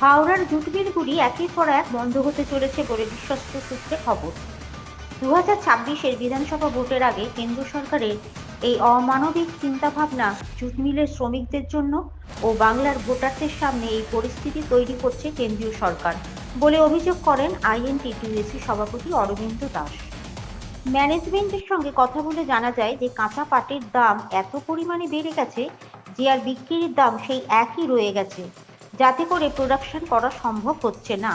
হাওড়ার জুট মিলগুলি একের পর এক বন্ধ হতে চলেছে বলে বিশ্বস্ত সূত্রে খবর। দু হাজার ছাব্বিশের বিধানসভা ভোটের আগে কেন্দ্র সরকারের এই অমানবিক চিন্তাভাবনা জুট মিলের শ্রমিকদের জন্য ও বাংলার ভোটারদের সামনে এই পরিস্থিতি তৈরি করছে কেন্দ্রীয় সরকার বলে অভিযোগ করেন আইএনটিটিউএসি সভাপতি অরবিন্দ দাস। ম্যানেজমেন্টের সঙ্গে কথা বলে জানা যায় যে কাঁচা পাটের দাম এত পরিমাণে বেড়ে গেছে যে আর বিক্রির দাম সেই একই রয়ে গেছে। যাতে করে প্রোডাকশন করা সম্ভব হচ্ছে না।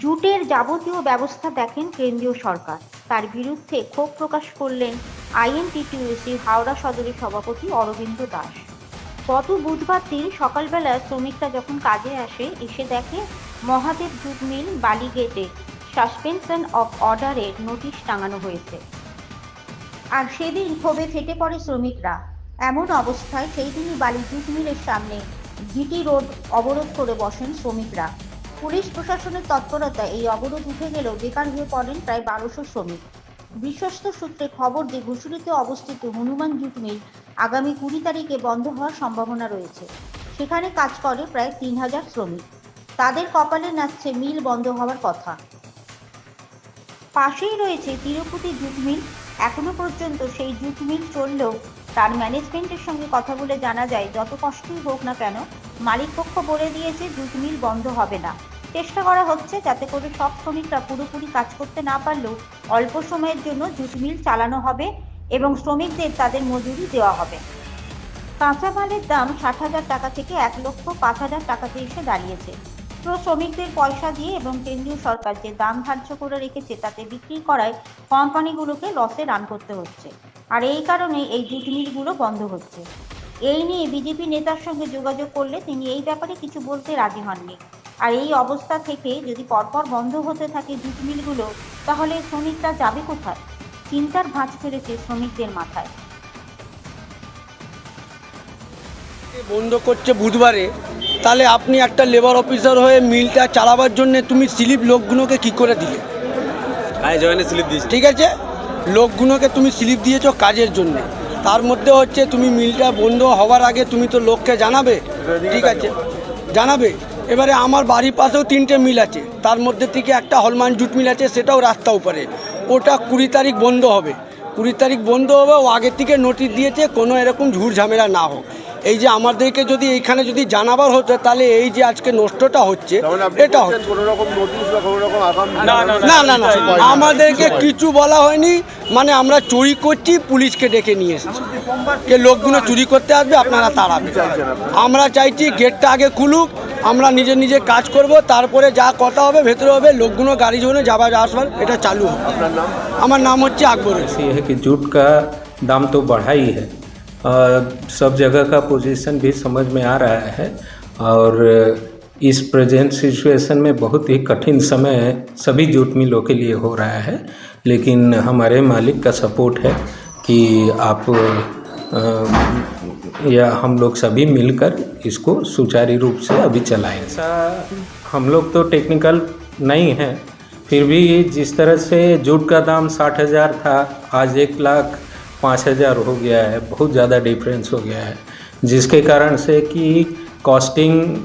জুটের যাবতীয় ব্যবস্থা দেখেন কেন্দ্রীয় সরকার। তার বিরুদ্ধে ক্ষোভ প্রকাশ করলেন আইএনটিটিউসি হাওড়া সদরের সভাপতি অরবিন্দ দাস। গত বুধবার দিন সকালবেলা শ্রমিকরা যখন কাজে আসে, এসে দেখে মহাদেব জুট মিল বালিগেটে সাসপেনশন অফ অর্ডারের নোটিশ টাঙানো হয়েছে। আর সেদিন ক্ষোভে ফেটে পড়ে শ্রমিকরা। এমন অবস্থায় সেই দিনই বালি জুট মিলের সামনে জিটি রোড অবরোধ করে বসেন শ্রমিকরা। পুলিশ প্রশাসনের তৎপরতা এই অবরোধ উঠে গেলেও বেকার হয়ে পড়েন প্রায় বারোশো শ্রমিক। বিশ্বস্ত সূত্রে খবর যে ঘুষুরিতে অবস্থিত হনুমান জুট মিল আগামী কুড়ি তারিখে বন্ধ হওয়ার সম্ভাবনা রয়েছে। সেখানে কাজ করে প্রায় তিন হাজার শ্রমিক। তাদের কপালে নাচছে মিল বন্ধ হওয়ার কথা। পাশেই রয়েছে তিরুপতি জুট মিল। এখনও পর্যন্ত সেই জুট মিল চললেও তার ম্যানেজমেন্টের সঙ্গে কথা বলে জানা যায়, যত কষ্টই হোক না কেন, মালিকপক্ষ বলে দিয়েছে জুট মিল বন্ধ হবে না। চেষ্টা করা হচ্ছে যাতে করে সব শ্রমিকরা পুরোপুরি কাজ করতে না পারলেও অল্প সময়ের জন্য জুট মিল চালানো হবে এবং শ্রমিকদের তাদের মজুরি দেওয়া হবে। কাঁচামালের দাম ষাট হাজার টাকা থেকে এক লক্ষ পাঁচ হাজার টাকাতে এসে দাঁড়িয়েছে। শ্রমিকদের পয়সা দিয়ে এবং কেন্দ্রীয় সরকার যে দাম ধার্য করে রেখেছে তাতে বিক্রি করায় কোম্পানিগুলোকে লসে রান করতে হচ্ছে। আর এই কারণে এই জুট মিলগুলো বন্ধ হচ্ছে। এই নিয়ে বিজেপি নেতার সঙ্গে যোগাযোগ করলে তিনি এই ব্যাপারে কিছু বলতে রাজি হননি। আর এই অবস্থা থেকে যদি পরপর বন্ধ হতে থাকে জুট মিলগুলো তাহলে শ্রমিকরা যাবে কোথায়? চিন্তার ভাঁজ ফেলেছে শ্রমিকদের মাথায়। বন্ধ করছে বুধবারে তাহলে আপনি একটা লেবার অফিসার হয়ে মিলটা চালাবার জন্য তুমি স্লিপ লোকগুলোকে কি করে দিলে? হ্যাঁ জয়েনে স্লিপ দিয়েছি। ঠিক আছে? লোকগুলোকে তুমি স্লিপ দিয়েছ কাজের জন্য। তার মধ্যে হচ্ছে তুমি মিলটা বন্ধ হওয়ার আগে তুমি তো লোককে জানাবে? ঠিক আছে? জানাবে? এবারে আমার বাড়ির পাশেও তিনটে মিল আছে। তার মধ্যে থেকে একটা হলমান জুট মিল আছে, সেটাও রাস্তা উপরে। ওটা কুড়ি তারিখ বন্ধ হবে। কুড়ি তারিখ বন্ধ হবে, ও আগের থেকে নোটিশ দিয়েছে, কোনো এরকম ঝুড় ঝামেলা না হোক। এই যে আমাদেরকে যদি এইখানে যদি জানাবার হতো তাহলে এই যে আজকে নষ্টটা হচ্ছে এটা হচ্ছে কোনো রকম নোটিশ বা কোনো রকম আগাম না না না আমাদেরকে কিছু বলা হয়নি মানে আমরা চুরি করছি পুলিশকে ডেকে নিয়ে এসেছি যে লোকগুলো চুরি করতে আসবে আপনারা তাড়াবে আমরা চাইছি গেটটা আগে খুলুক আমরা নিজে নিজে কাজ করব তারপরে যা কথা হবে ভেতরে হবে লোকগুলো গাড়ি জন্য যাবার আসবার এটা চালু হবে আমার নাম হচ্ছে আকবর ऐसी है कि जूट का दाम तो बढ़ा ही है और सब जगह का पोजीशन भी समझ में आ रहा है और इस प्रेजेंट सिचुएशन में बहुत ही कठिन समय सभी जूट मिलों के लिए हो रहा है। लेकिन हमारे मालिक का सपोर्ट है कि आप अ, या हम लोग सभी मिलकर इसको सुचारू रूप से अभी चलाएँ। ऐसा हम लोग तो टेक्निकल नहीं हैं फिर भी जिस तरह से जूट का दाम साठ हज़ार था आज एक लाख पाँच हज़ार हो गया है, बहुत ज़्यादा डिफरेंस हो गया है, जिसके कारण से कि कॉस्टिंग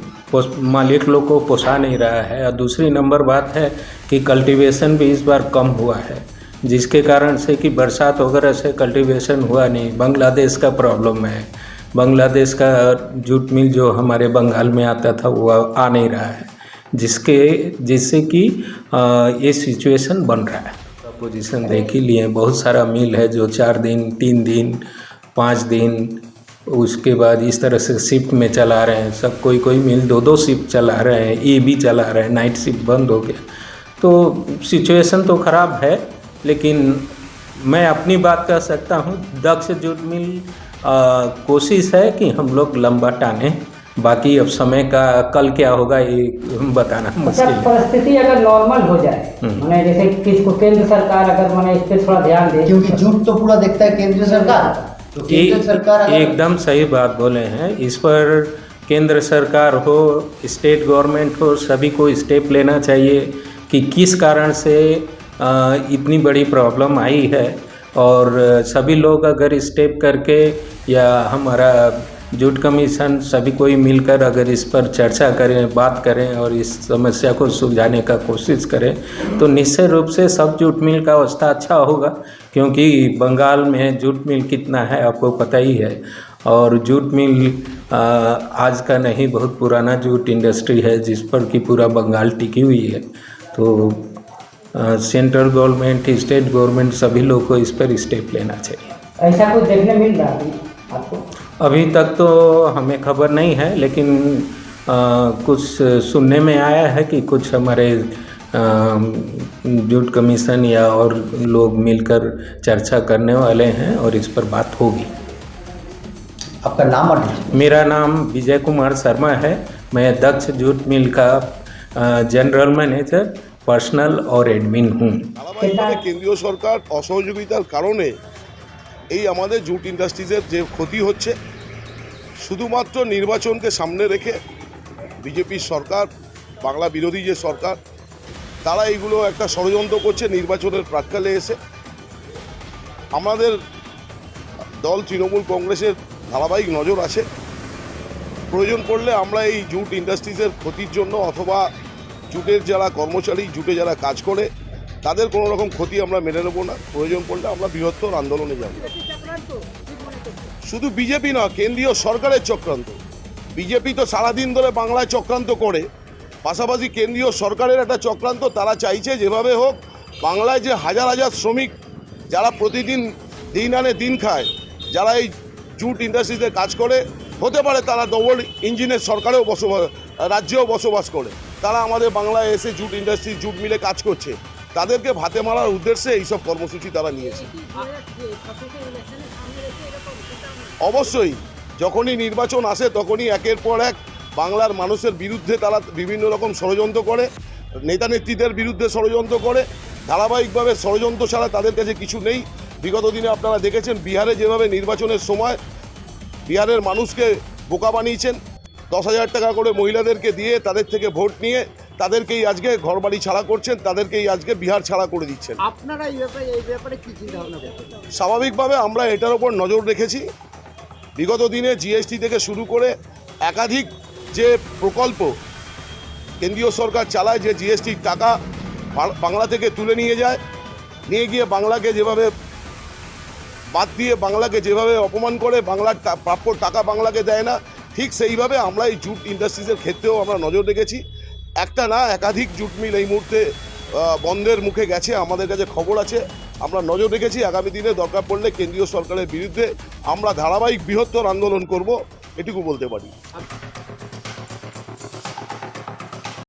मालिक लोग को पोसा नहीं रहा है। और दूसरी नंबर बात है कि कल्टीवेशन भी इस बार कम हुआ है, जिसके कारण से कि बरसात वगैरह से कल्टीवेशन हुआ नहीं। बांग्लादेश का प्रॉब्लम है। बांग्लादेश का जूट मिल जो हमारे बंगाल में आता था, वो आ नहीं रहा है, जिसके, जिससे कि ये सिचुएशन बन रहा है। पोजीशन देख ही। लिए बहुत सारा मिल है जो चार दिन, तीन दिन, पाँच दिन, उसके बाद इस तरह से शिफ्ट में चला रहे हैं। सब कोई कोई मिल दो दो शिफ्ट चला रहे हैं। ए भी चला रहे हैं। नाइट शिफ्ट बंद हो गया। तो सिचुएशन तो ख़राब है, लेकिन मैं अपनी बात कर सकता हूँ। दक्ष जूट मिल कोशिश है कि हम लोग लंबा टाने। बाकी अब समय का कल क्या होगा ये बताना अच्छा मुश्किल है। परिस्थिति अगर नॉर्मल हो जाए हम्म। मैंने जैसे किसको केंद्र सरकार अगर मैंने इस पे थोड़ा ध्यान दे। क्योंकि झूठ तो पूरा देखता है केंद्र सरकार। तो केंद्र सरकार एकदम सही बात बोले हैं। इस पर केंद्र सरकार हो स्टेट गवर्नमेंट हो सभी को स्टेप लेना चाहिए कि किस कारण से इतनी बड़ी प्रॉब्लम आई है। और सभी लोग अगर स्टेप करके या हमारा जूट कमीशन सभी कोई मिलकर अगर इस पर चर्चा करें, बात करें और इस समस्या को सुलझाने का कोशिश करें तो निश्चय रूप से सब जूट मिल का अवस्था अच्छा होगा, क्योंकि बंगाल में जूट मिल कितना है आपको पता ही है। और जूट मिल आज का नहीं, बहुत पुराना जूट इंडस्ट्री है जिस पर कि पूरा बंगाल टिकी हुई है। तो सेंट्रल गवर्नमेंट, स्टेट गवर्नमेंट सभी लोग को इस पर स्टेप लेना चाहिए। ऐसा कुछ देखने मिल रहा है आपको? अभी तक तो हमें खबर नहीं है लेकिन आ, कुछ सुनने में आया है कि कुछ हमारे आ, जूट कमीशन या और लोग मिलकर चर्चा करने वाले हैं और इस पर बात होगी आपका नाम और दीजिए मेरा नाम विजय कुमार शर्मा है मैं दक्ष जूट मिल का आ, जनरल मैनेजर पर्सनल और एडमिन हूँ ধারাবাহিকভাবে কেন্দ্রীয় সরকার অসহযোগিতার কারণে এই আমাদের জুট ইন্ডাস্ট্রিজের যে ক্ষতি হচ্ছে শুধুমাত্র নির্বাচনকে সামনে রেখে বিজেপির সরকার, বাংলা বিরোধী যে সরকার, তারা এইগুলো একটা ষড়যন্ত্র করছে, নির্বাচনের প্রাক্কালে এসে। আমাদের দল তৃণমূল কংগ্রেসের ধারাবাহিক নজর আছে। প্রয়োজন পড়লে আমরা এই জুট ইন্ডাস্ট্রিজের ক্ষতির জন্য অথবা জুটের যারা কর্মচারী, জুটে যারা কাজ করে, তাদের কোনো রকম ক্ষতি আমরা মেনে নেব না। প্রয়োজন পড়লে আমরা বৃহত্তর আন্দোলনে যাব। শুধু বিজেপি না, কেন্দ্রীয় সরকারের চক্রান্ত। বিজেপি তো সারাদিন ধরে বাংলায় চক্রান্ত করে। পাশাপাশি কেন্দ্রীয় সরকারের একটা চক্রান্ত, তারা চাইছে যেভাবে হোক বাংলায় যে হাজার হাজার শ্রমিক যারা প্রতিদিন দিন আনে দিন খায়, যারা এই জুট ইন্ডাস্ট্রিতে কাজ করে, হতে পারে তারা ডবল ইঞ্জিনের সরকারেও বসবাস রাজ্যেও বসবাস করে। তারা আমাদের বাংলায় এসে জুট ইন্ডাস্ট্রি, জুট মিলে কাজ করছে। তাদেরকে ভাতে মারার উদ্দেশ্যে এইসব কর্মসূচি তারা নিয়েছে। অবশ্যই যখনই নির্বাচন আসে তখনই একের পর এক বাংলার মানুষের বিরুদ্ধে তারা বিভিন্ন রকম ষড়যন্ত্র করে নেতা নেত্রীদের বিরুদ্ধে ষড়যন্ত্র করে ধারাবাহিকভাবে ষড়যন্ত্র ছাড়া তাদের কাছে কিছু নেই। বিগত দিনে আপনারা দেখেছেন বিহারে যেভাবে নির্বাচনের সময় বিহারের মানুষকে বোকা বানিয়েছেন দশ হাজার টাকা করে মহিলাদেরকে দিয়ে তাদের থেকে ভোট নিয়ে তাদেরকেই আজকে ঘরবাড়ি ছাড়া করছেন তাদেরকেই আজকে বিহার ছাড়া করে দিচ্ছেন। আপনারা এই ব্যাপারে এই ব্যাপারে কি চিন্তা ভাবনা স্বাভাবিকভাবে আমরা এটার ওপর নজর রেখেছি। বিগত দিনে জিএসটি থেকে শুরু করে একাধিক যে প্রকল্প কেন্দ্রীয় সরকার চালায় যে জিএসটির টাকা বাংলা থেকে তুলে নিয়ে যায়, নিয়ে গিয়ে বাংলাকে যেভাবে বাদ দিয়ে বাংলাকে যেভাবে অপমান করে, বাংলার প্রাপ্য টাকা বাংলাকে দেয় না, ঠিক সেইভাবে আমরা এই জুট ইন্ডাস্ট্রিজের ক্ষেত্রেও আমরা নজর রেখেছি। একটা না, একাধিক জুট মিল এই মুহূর্তে বন্ধের মুখে গেছে, আমাদের কাছে খবর আছে। আমরা নজর রেখেছি, আগামী দিনে দরকার পড়লে কেন্দ্রীয় সরকারের বিরুদ্ধে আমরা ধারাবাহিক বৃহত্তর আন্দোলন করব এটুকু বলতে পারি।